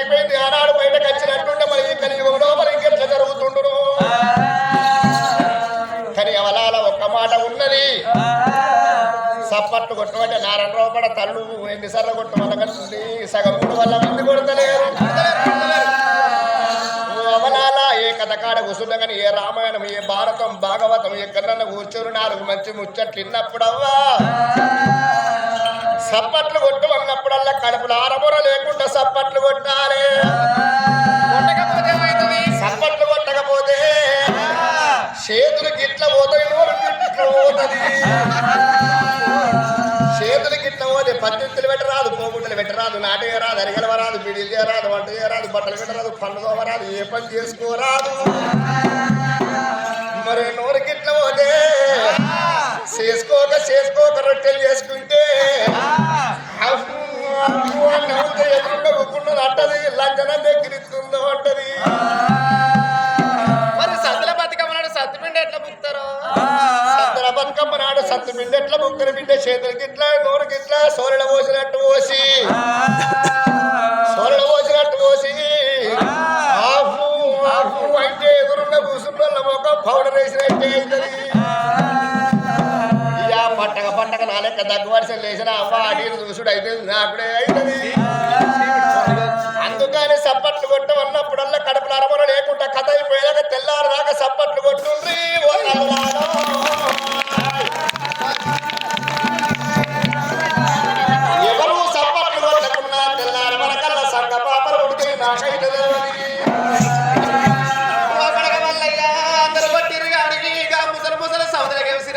అయిపోయింది. ఆనాడు బయటకు వచ్చినట్టుండే మరి ఈ కలియుగంలో మరి ఇంకెట్లా జరుగుతుండు కానీ అవలాల ఒక్క మాట ఉన్నది. సప్పట్లు కొట్టమంటే నారాయణ రూపడ తల్లు ఎన్నిసార్లు కొట్టమల్ల కంటుంది సగం మూడు వల్ల మంది కొడతలేరు. ఓ అవలాల ఏ కూర్చున్నా కానీ ఏ రామాయణం ఏ భారతం భాగవతం ఎక్కడన్నా కూర్చొని నాలుగు మంచి ముచ్చట్లు విన్నప్పుడవ్వా? సప్పట్లు కొట్టు అన్నప్పుడల్లా కడుపులో ఆరమూర లేకుండా సప్పట్లు కొట్టాలి? సప్పట్లు కొట్టకపోతే చేతులు గిట్ల పోతాయి నోరు గిట్ల పోతుంది. చేతులు గిట్ల పోతే పద్దెత్తులు పెట్టరాదు పోగుంటలు పెట్టరాదు నాటే రాదు అరిగలవ రాదు బిడిలు చేయరాదు వంట చేయరాదు బట్టలు పెట్టరాదు పనులు తోమరాదు ఏ పని చేసుకోరాదు. మరి నోరు గిట్ల పోతే చేసుకోక చేసుకోక రొట్టెలు చేసుకుంటే అంటది లంచనం దగ్గరిస్తుందో అంటది మరి సద్దుల బతుకమ్మ నాడు సత్తుపిండి ఎట్లా బుక్తారు సత్తర బతుకమ్మ నాడు సత్తు ఎట్లా ముక్కలు బిడ్డ చేతులకి ఇట్లా నోరుకి ఇట్లా సోరడ పోసినట్టు పోసి. సోరడ పోసినట్టు పోసి. ఆఫు ఆఫు అంటే ఎదురున్న కూసున్న ఒక పౌడర్ వేసినట్టే అవుతుంది పట్టక పట్టక నా లెక్క వర్షం లేచిన అవ్వ అడిగిన చూసుడు అయితే నాకుడే అవుతుంది అందుకని సప్పట్లు కొట్టమన్నప్పుడల్లా కడుపుల అరమర లేకుండా కథ అయిపోయేదాకా తెల్లారు దాకా సప్పట్లు కొట్టుండ్రి ఓ నల్లారో. ఎవరు సప్పట్లు కొట్టకున్నా తెల్లారి వరకల్లా సంగ పాపలు ఉడికి అందరు ఇక ముసలి ముసలి సముద్ర గెలిసి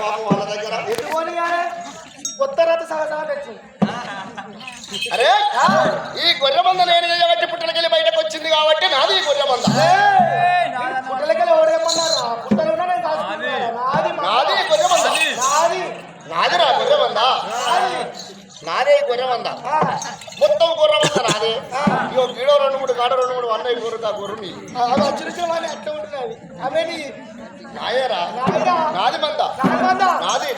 పాపం వాళ్ళ దగ్గర. కొత్త రథ అరే ఈ గొర్రె మంద నేను చేయబట్టి పుట్టలకెళ్ళి బయటకు వచ్చింది కాబట్టి నాది ఈ గొర్రె మంద పుట్టలకెళ్ళి ఓడేమన్నారు పుట్టలు. నాది నాది ఈ గొర్రె మంద నాది. నాది రా గొర్రె మంద నాది గొర్రె ఆ, మొత్తం గొర్రె మంద నాది? ఇగో గీడో రెండు మూడు కాడ రెండు మూడు అన్నయ్య గొర్రె ఆ గొర్రె నీ అవి చిన్న చిన్న అట్లా ఉంటున్నాయి అవే నీ నాయరా. నాది మంద. నాది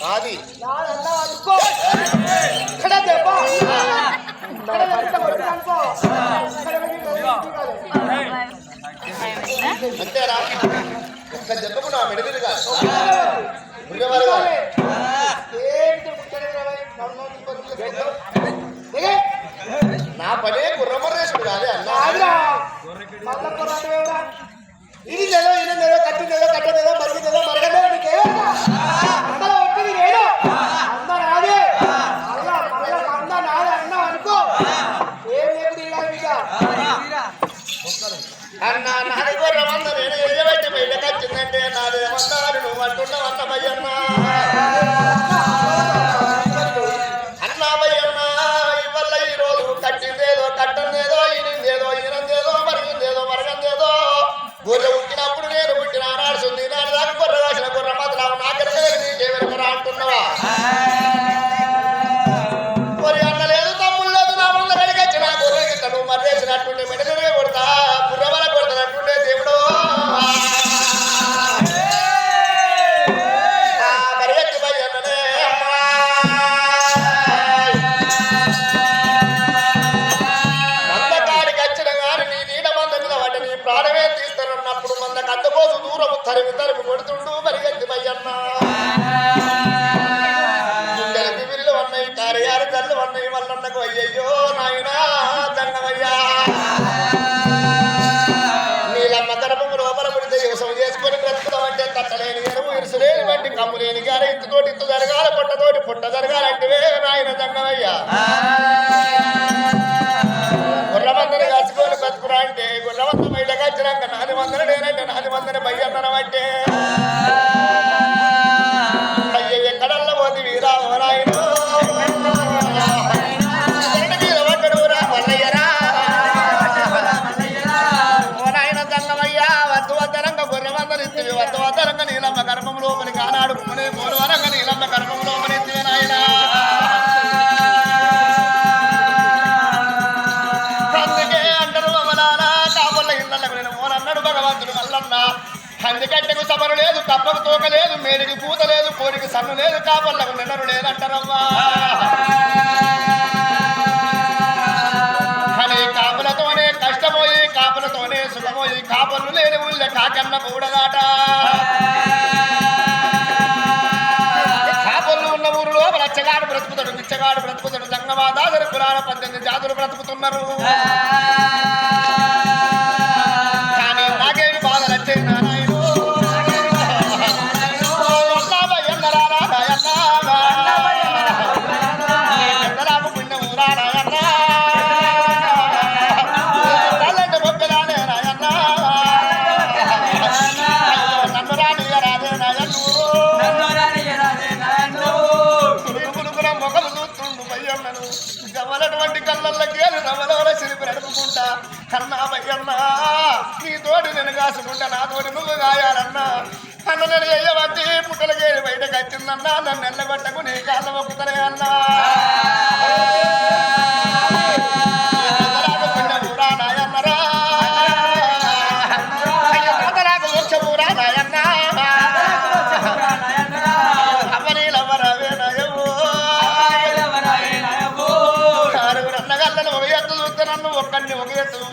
నాది ఇక్కడ దెబ్బ ఇక్కడ కట్ట అనుకో ఇక్కడ అంతేరా ఒక్క దెబ్బకు నా మెడదిరి కాదు. ఉండేవారు కాదు. నా పనే గుర్రమర్రేసుడు కాదే అన్న. ఇది లేదో ఇది లేదో కట్టి లేదో కట్టలేదో మరిగి మరగలేదో నీకేమో అందరూ ఒత్తిడి నేను అంద నాదే మళ్ళా మళ్ళా అంద నాదే అన్న అనుకో ఏం లేదు ఇలా ఇక అన్న నాది వంద నేను ఎయ్యబట్టి బయటకు వచ్చిందంటే నాదేమన్నారు నువ్వు అంటున్నావు అన్న భయ్యన్న పుట్ట జరగాలంటే నాయన దంగమయ్యా సన్ను లేదు కాపల్లకు నిన్నరు లేదంటారమ్మా కానీ కాపులతోనే కష్టపోయి కాపులతోనే సుఖపోయి కాపలు లేని ఊళ్ళ కాకన్న కూడదాట కాపళ్ళు ఉన్న ఊరిలో లోపల బ్రతుకుతాడు నిచ్చగాడు బ్రతుకుతాడు జంగమాదాదరు కులాల పద్దెనిమిది జాతులు బ్రతుకుతున్నారు. కర్ణాభయ్యన్నా కన్నా నీ తోటి నేను కాసుకుంటా నా తోటి నువ్వు గాయాలన్నా అన్న నేను ఎయ్యబట్టి పుట్టలకేరి బయట కట్టిందన్నా నన్ను ఎల్లగొట్టకు నీ కాళ్ళ మొక్కుతనే అన్నా.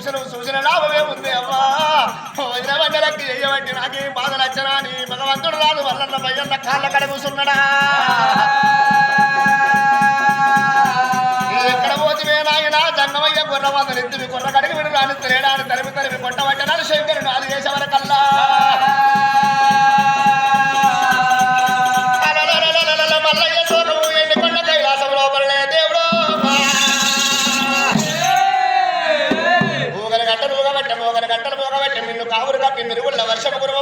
చూసిన చూసిన లాభమే ఉంది అమ్మా. చెయ్యబట్టి నాకేం బాధ నచ్చనా అని భగవంతుడు రాదు వల్లన్న భయ్యన్న కాళ్ళ కడ కూసున్నాడా? ఎక్కడ పోతివే నాయన? దంగమయ్య గుర్ర వందలు ఎత్తువి గుర్ర కడిగి విడు రాని తిరేడాని తరిమి తరిమి కొట్టబట్టనాడు శంకరుడు నాలుగు చేసేవరకల్లా మూగల గంటలు మూగబెట్టి మిన్ను కావురుగా పిమ్మిరుగుళ్ళ వర్షము కురువ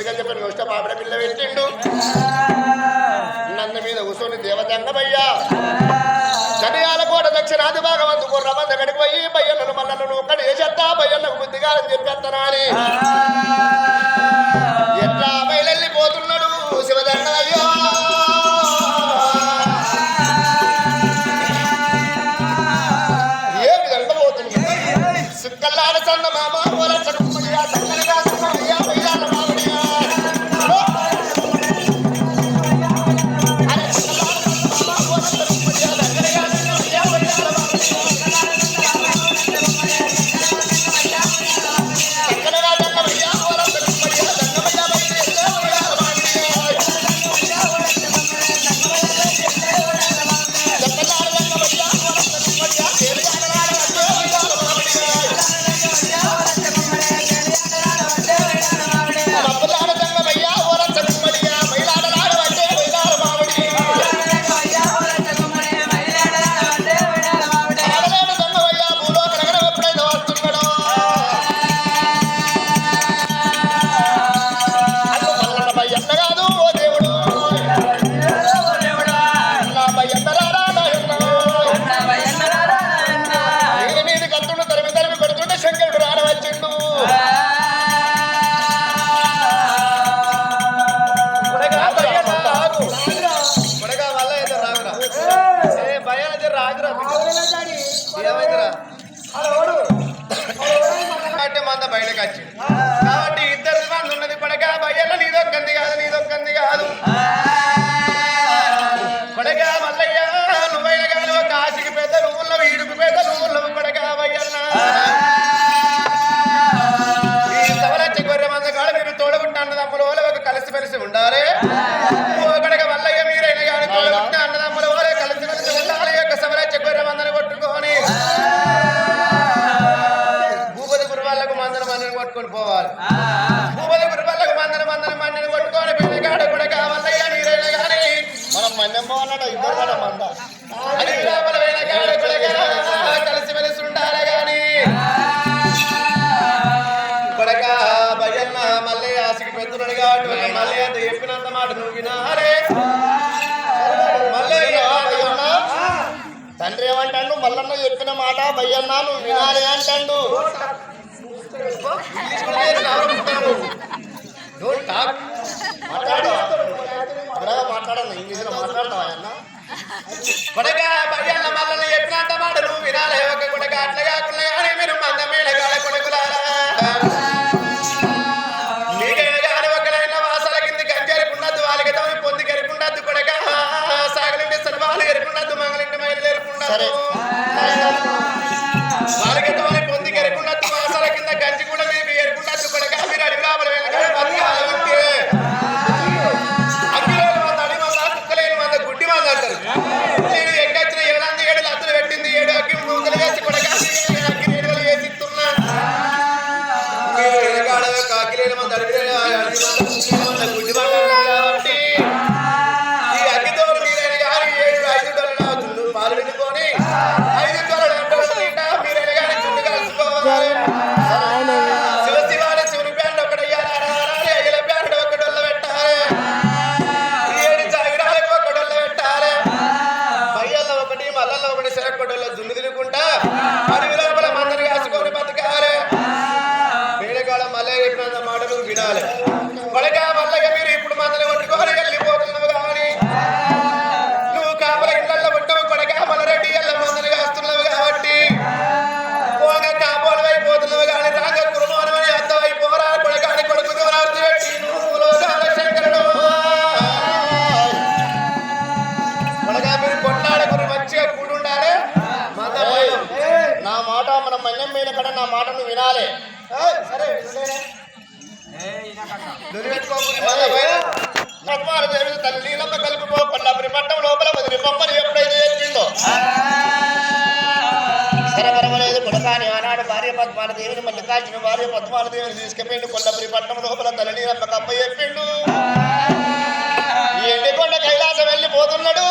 గుడిగా చెప్పిన ఇష్ట పాపడ పిల్ల పెట్టిండు నన్ను మీద కూర్చొని దేవదండమయ్యా కనియాల కోట దక్షిణాది భాగం అందుకున్న మంద కడికి పోయి బయ్యలను మన్నలను ఒక్కడ వేసేస్తా బయ్యలకు బుద్ధిగా అని చెప్పేస్తానా అని మల్లయ్య చెప్పినంత మాట నువ్వు వినారే తండ్రి ఏమంటాడు? మల్లన్న చెప్పిన మాట భయ్యన్న నువ్వు వినాలి అంటాడు. మాట్లాడు. త్వరగా మాట్లాడను ఇంగ్లీష్లో మాట్లాడతావా అన్న? భయ్యన్న మల్లన్న చెప్పినంత మాట నువ్వు వినాలి. ఒక కొడగా అట్లా కాకుండా కానీ మీరు మంద మేడ కాడ కొడుకులారా? され、体 మాట మన మన్యం మీద కూడా నా మాటను వినాలి తీసుకెళ్ళి తల్లి నీళ్ళమ్మ పట్టం లోపల ఎప్పుడైతే చెప్పిందో ఆనాడు భార్య దేవుని భార్య దేవుని పట్టణం లోపల తల్లి నీళ్ళమ్మ చెప్పిండు ఎండి కొండ కైలాసం వెళ్ళిపోతున్నాడు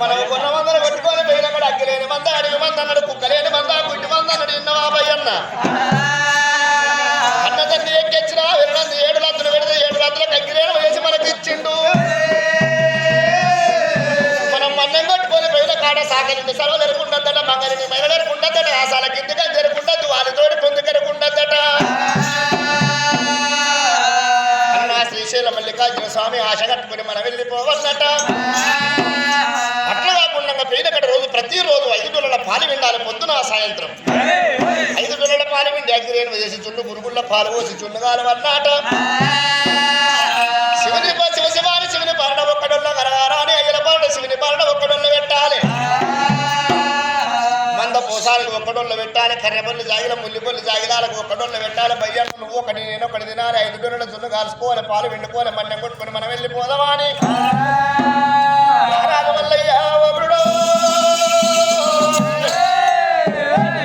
మనం కొర్రమందలు కొట్టుకొని పోయిన కూడా అగ్గిలేని మంద అడిగి మంద అన్నాడు కుక్కలేని మంద గుడ్డి మంద అన్నాడు ఇన్నవా అన్న. అన్న తండ్రి ఎక్కించిన వినంది ఏడు పెడితే ఏడు లత్తులకు అగ్గిలేని వేసి మనకి ఇచ్చిండు. మనం మన్నం కొట్టుకొని పోయిన కాడ సాగలింది సర్వ జరుగుండద్దట మంగళని మైల జరుగుండద్దట ఆశాల కిందికని జరుగుండద్దు వాళ్ళతోటి పొందుకెరకుండద్దట ఆమె స్వామి ఆశ కట్టుకుని మనం వెళ్ళిపోవన్నట అట్లా కాకుండా పోయినక్కడ రోజు ప్రతిరోజు ఐదు డొల్లల పాలు విండాలి పొద్దున సాయంత్రం. ఐదు డొల్లల పాలు విండి అగ్గిరేణు చేసి చుండు గురుగుళ్ళ పాలు పోసి చుండు అన్నట శివుని శివ శివాని శివుని పాలన ఒక్కడొల్ల కరగారా అయ్యల పాలన శివుని పాలన ఒక్కడొల్ల పెట్టాలి. మంద పోసాలకు ఒక్కడొల్ల పెట్టాలి. కర్రెబళ్ళు జాగిల ముల్లిపళ్ళు జాగిలాలకు ఒకడోళ్ళు పెట్టాలి బయ్యాళ్ళు నువ్వు ఒకటి నేను ఒకటి తినాలి ఐదు గొర్రెలు జున్ను కాల్చుకోవాలి పాలు వెండుకోవాలి మన్నెం కొట్టుకొని మనం వెళ్ళిపోదామా అని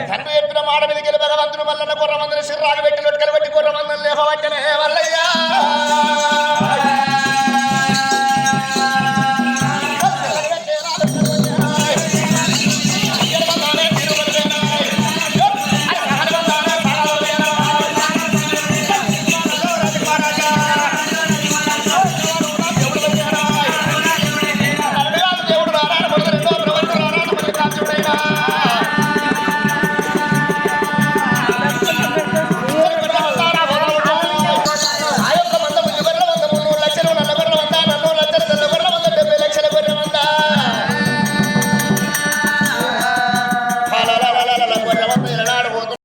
తండ్రి చెప్పిన మాట మీద గెలి భగవంతుడు మల్లన్న కుర్రమందని సిర్రాకు పెట్టి లొట్టుకలు పెట్టి కుర్రమందని లేపబట్టనే వల్లయ్యా